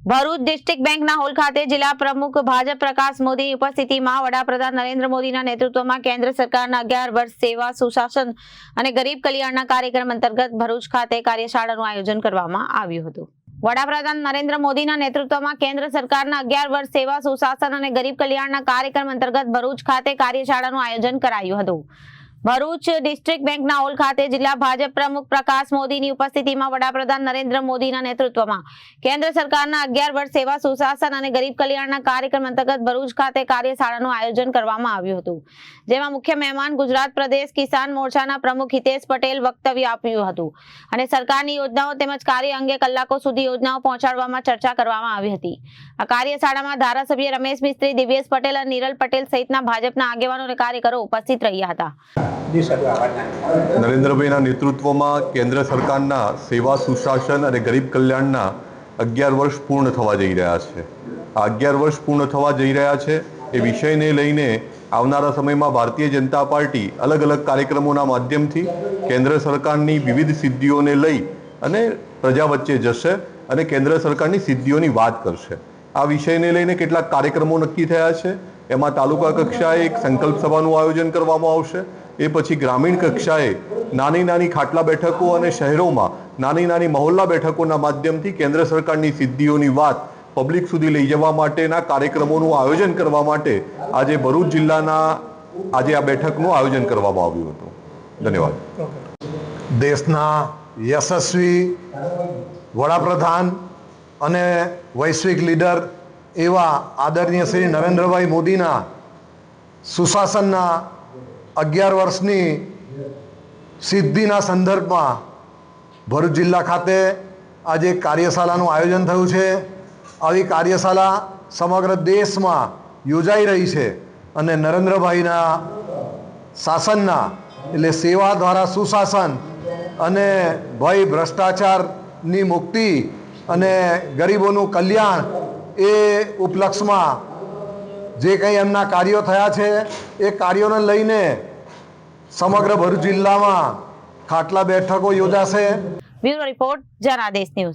Bharuch district બેંકના hall ખાતે જિલ્લા પ્રમુખ ભાજપ પ્રકાશ મોદીની ઉપસ્થિતિમાં વડાપ્રધાન નરેન્દ્ર મોદીના નેતૃત્વમાં કેન્દ્ર સરકારના અગિયાર વર્ષ સેવા, સુશાસન અને ગરીબ કલ્યાણના કાર્યક્રમ અંતર્ગત ભરૂચ ખાતે કાર્યશાળાનું આયોજન કરવામાં આવ્યું હતું. વડાપ્રધાન નરેન્દ્ર મોદીના નેતૃત્વમાં કેન્દ્ર સરકારના અગિયાર વર્ષ સેવા, સુશાસન અને ગરીબ કલ્યાણના કાર્યક્રમ અંતર્ગત ભરૂચ ખાતે કાર્યશાળાનું આયોજન કરાયું હતું. ભરૂચ ડિસ્ટ્રિક્ટ બેંકના હોલ ખાતે જિલ્લા ભાજપ પ્રમુખ પ્રકાશ મોદીની ઉપસ્થિતિમાં વડાપ્રધાન નરેન્દ્ર મોદીના નેતૃત્વમાં કેન્દ્ર સરકારના અગિયાર વર્ષ સેવા સુશાસન અને ગરીબ કલ્યાણના કાર્યક્રમ અંતર્ગત ભરૂચ ખાતે કાર્યશાળાનું આયોજન કરવામાં આવ્યું હતું, જેમાં મુખ્ય મહેમાન ગુજરાત પ્રદેશ કિસાન મોરચાના પ્રમુખ હિતેશ પટેલ વક્તવ્ય આપ્યું હતું અને સરકારની યોજનાઓ તેમજ કાર્ય અંગે કલાકો સુધી યોજનાઓ પહોંચાડવામાં ચર્ચા કરવામાં આવી હતી. આ કાર્યશાળામાં ધારાસભ્ય રમેશ મિસ્ત્રી દિવ્યેશ પટેલ અને નિરલ પટેલ સહિતના ભાજપના આગેવાનો અને કાર્યકરો ઉપસ્થિત રહ્યા હતા. નરેન્દ્રભાઈના નેતૃત્વમાં કેન્દ્ર સરકારના સેવા સુશાસન અને ગરીબ કલ્યાણના અગિયાર વર્ષ પૂર્ણ થવા જઈ રહ્યા છે. આ અગિયાર વર્ષ પૂર્ણ થવા જઈ રહ્યા છે એ વિષયને લઈને આવનારા સમયમાં ભારતીય જનતા પાર્ટી અલગ અલગ કાર્યક્રમોના માધ્યમથી કેન્દ્ર સરકારની વિવિધ સિદ્ધિઓને લઈ અને પ્રજા વચ્ચે જશે અને કેન્દ્ર સરકારની સિદ્ધિઓની વાત કરશે. આ વિષયને લઈને કેટલાક કાર્યક્રમો નક્કી થયા છે. એમાં તાલુકા કક્ષાએ એક સંકલ્પ સભાનું આયોજન કરવામાં આવશે. એ પછી ગ્રામીણ કક્ષાએ નાની નાની ખાટલા બેઠકો અને શહેરોમાં નાની નાની મહોલ્લા બેઠકોના માધ્યમથી કેન્દ્ર સરકારની સિદ્ધિઓની વાત પબ્લિક સુધી લઈ જવા માટેના કાર્યક્રમોનું આયોજન કરવા માટે આજે ભરૂચ જિલ્લાના આજે આ બેઠકનું આયોજન કરવામાં આવ્યું હતું. ધન્યવાદ. દેશના યશસ્વી વડાપ્રધાન અને વૈશ્વિક લીડર એવા આદરણીય શ્રી નરેન્દ્રભાઈ મોદીના સુશાસનના અગિયાર વર્ષની સિદ્ધિના સંદર્ભમાં ભરૂચ જિલ્લા ખાતે આજે કાર્યશાળાનું આયોજન થયું છે. આવી કાર્યશાળા સમગ્ર દેશમાં યોજાઈ રહી છે અને નરેન્દ્રભાઈના શાસનના એટલે સેવા દ્વારા સુશાસન અને ભય ભ્રષ્ટાચારની મુક્તિ અને ગરીબોનું કલ્યાણ એ ઉપલક્ષમાં જે કંઈ એમના કાર્યો થયા છે, એ કાર્યોને લઈને સમગ્ર ભરૂચ જિલ્લામાં ખાટલા બેઠકો યોજાશે. Bureau report Janadesh news.